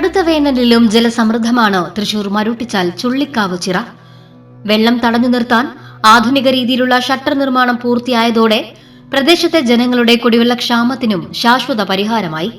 കടുത്ത വേനലിലും ജലസമൃദ്ധമാണ് തൃശൂർ മരുട്ടിച്ചാൽ ചുള്ളിക്കാവ് ചിറ. വെള്ളം തടഞ്ഞു നിർത്താൻ ആധുനിക രീതിയിലുള്ള ഷട്ടർ നിർമ്മാണം പൂർത്തിയായതോടെ പ്രദേശത്തെ ജനങ്ങളുടെ കുടിവെള്ള ക്ഷാമത്തിനും ശാശ്വത പരിഹാരമായി.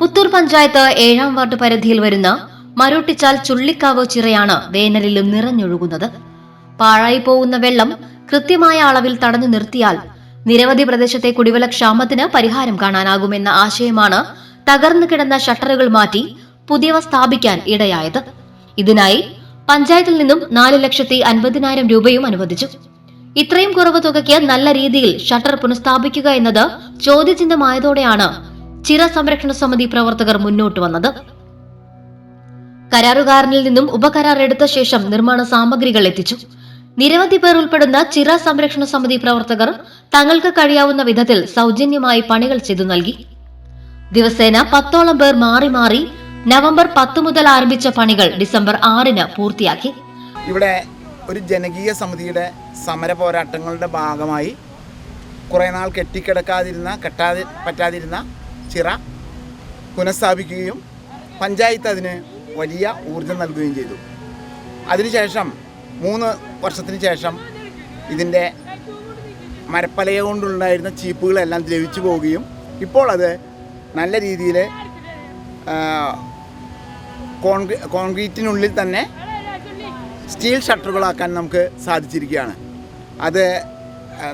പുത്തൂർ പഞ്ചായത്ത് ഏഴാം വാർഡ് പരിധിയിൽ വരുന്ന മരോട്ടിച്ചാൽ ചുള്ളിക്കാവ് ചിറയാണ് വേനലിലും നിറഞ്ഞൊഴുകുന്നത്. പാഴായി പോകുന്ന വെള്ളം കൃത്യമായ അളവിൽ തടഞ്ഞു നിർത്തിയാൽ നിരവധി പ്രദേശത്തെ കുടിവെള്ള ക്ഷാമത്തിന് പരിഹാരം കാണാനാകുമെന്ന ആശയമാണ് തകർന്നു കിടന്ന ഷട്ടറുകൾ മാറ്റി പുതിയവ സ്ഥാപിക്കാൻ ഇടയായത്. ഇതിനായി പഞ്ചായത്തിൽ നിന്നും നാല് ലക്ഷത്തി അൻപതിനായിരം രൂപയും അനുവദിച്ചു. ഇത്രയും കുറവ് തുകയ്ക്ക് നല്ല രീതിയിൽ ഷട്ടർ പുനഃസ്ഥാപിക്കുക എന്നത് ചോദ്യചിഹ്നമായതോടെയാണ് ചിറ സംരക്ഷണ സമിതി പ്രവർത്തകർ മുന്നോട്ട് വന്നത്. കരാറുകാരനിൽ നിന്നും ഉപകരാർ എടുത്ത ശേഷം നിർമ്മാണ സാമഗ്രികൾ എത്തിച്ചു. നിരവധി പേർ ഉൾപ്പെടുന്ന ചിറ സംരക്ഷണ സമിതി പ്രവർത്തകർ തങ്ങൾക്ക് കഴിയാവുന്ന വിധത്തിൽ സൗജന്യമായി പണികൾ ചെയ്തു നൽകി. ദിവസേന പത്തോളം പേർ മാറി മാറി നവംബർ പത്ത് മുതൽ ആരംഭിച്ച പണികൾ ഡിസംബർ ആറിന് പൂർത്തിയാക്കി. ഇവിടെ ഒരു ജനകീയ സമിതിയുടെ സമര പോരാട്ടങ്ങളുടെ ഭാഗമായി കുറേ നാൾ കെട്ടിക്കിടക്കാതിരുന്ന കെട്ടാതി പറ്റാതിരുന്ന ചിറ പുനഃസ്ഥാപിക്കുകയും പഞ്ചായത്ത് അതിന് വലിയ ഊർജം നൽകുകയും ചെയ്തു. അതിനുശേഷം മൂന്ന് വർഷത്തിന് ശേഷം ഇതിന്റെ മരപ്പലയ കൊണ്ടുണ്ടായിരുന്ന ചീപ്പുകളെല്ലാം ദ്രവിച്ചു പോവുകയും ഇപ്പോൾ അത് നല്ല രീതിയിൽ കോൺക്രീ കോൺക്രീറ്റിനുള്ളിൽ തന്നെ സ്റ്റീൽ ഷട്ടറുകളാക്കാൻ നമുക്ക് സാധിച്ചിരിക്കുകയാണ്. അത്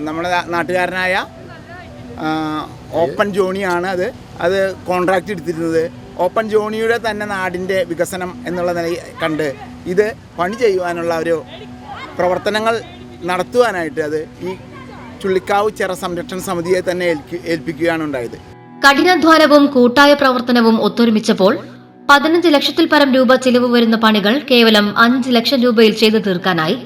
നമ്മുടെ നാട്ടുകാരനായ ഓപ്പൺ ജോണിയാണ് അത്. അത് കോൺട്രാക്റ്റ് എടുത്തിരുന്നത്. ഓപ്പൺ ജോണിയുടെ തന്നെ നാടിന്റെ വികസനം എന്നുള്ള നില കണ്ട് ഇത് പണി ചെയ്യുവാനുള്ള ഒരു പ്രവർത്തനങ്ങൾ നടത്തുവാനായിട്ട് അത് ഈ ചുള്ളിക്കാവ് ചെറ സംരക്ഷണ സമിതിയെ തന്നെ ഏൽപ്പിക്കുകയാണ് ഉണ്ടായത്. കഠിനാധ്വാനവും കൂട്ടായ പ്രവർത്തനവും ഒത്തൊരുമിച്ചപ്പോൾ പതിനഞ്ച് ലക്ഷത്തിൽ പരം രൂപ ചിലവ് വരുന്ന പണികൾ കേവലം അഞ്ച് ലക്ഷം രൂപയിൽ ചെയ്തു തീർക്കാനായി.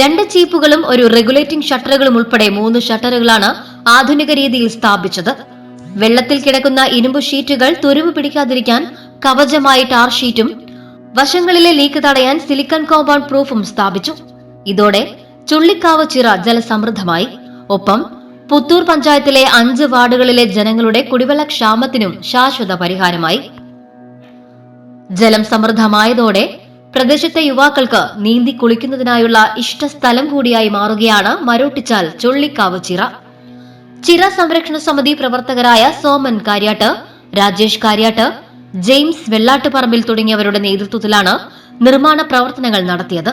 രണ്ട് ചീപ്പുകളും ഒരു റെഗുലേറ്റിംഗ് ഷട്ടറുകളും ഉൾപ്പെടെ മൂന്ന് ഷട്ടറുകളാണ് ആധുനിക രീതിയിൽ സ്ഥാപിച്ചത്. വെള്ളത്തിൽ കിടക്കുന്ന ഇരുമ്പ് ഷീറ്റുകൾ തുരുമ്പ് പിടിക്കാതിരിക്കാൻ കവചമായി ടാർ ഷീറ്റും വശങ്ങളിലെ ലീക്ക് തടയാൻ സിലിക്കൺ കോമ്പൗണ്ട് പ്രൂഫും സ്ഥാപിച്ചു. ഇതോടെ ചുള്ളിക്കാവ് ചിറ ജലസമൃദ്ധമായി. ഒപ്പം പുത്തൂർ പഞ്ചായത്തിലെ അഞ്ച് വാർഡുകളിലെ ജനങ്ങളുടെ കുടിവെള്ള ക്ഷാമത്തിനും ശാശ്വത പരിഹാരമായി. ജലം സമൃദ്ധമായതോടെ പ്രദേശത്തെ യുവാക്കൾക്ക് നീന്തി കുളിക്കുന്നതിനായുള്ള ഇഷ്ടസ്ഥലം കൂടിയായി മാറുകയാണ് മരോട്ടിച്ചാൽ ചുള്ളിക്കാവ് ചിറ. ചിറ സംരക്ഷണ സമിതി പ്രവർത്തകരായ സോമൻ കാര്യാട്ട് രാജേഷ് കാര്യാട്ട് ജെയിംസ് വെള്ളാട്ടുപറമ്പിൽ തുടങ്ങിയവരുടെ നേതൃത്വത്തിലാണ് നിർമ്മാണ പ്രവർത്തനങ്ങൾ നടത്തിയത്.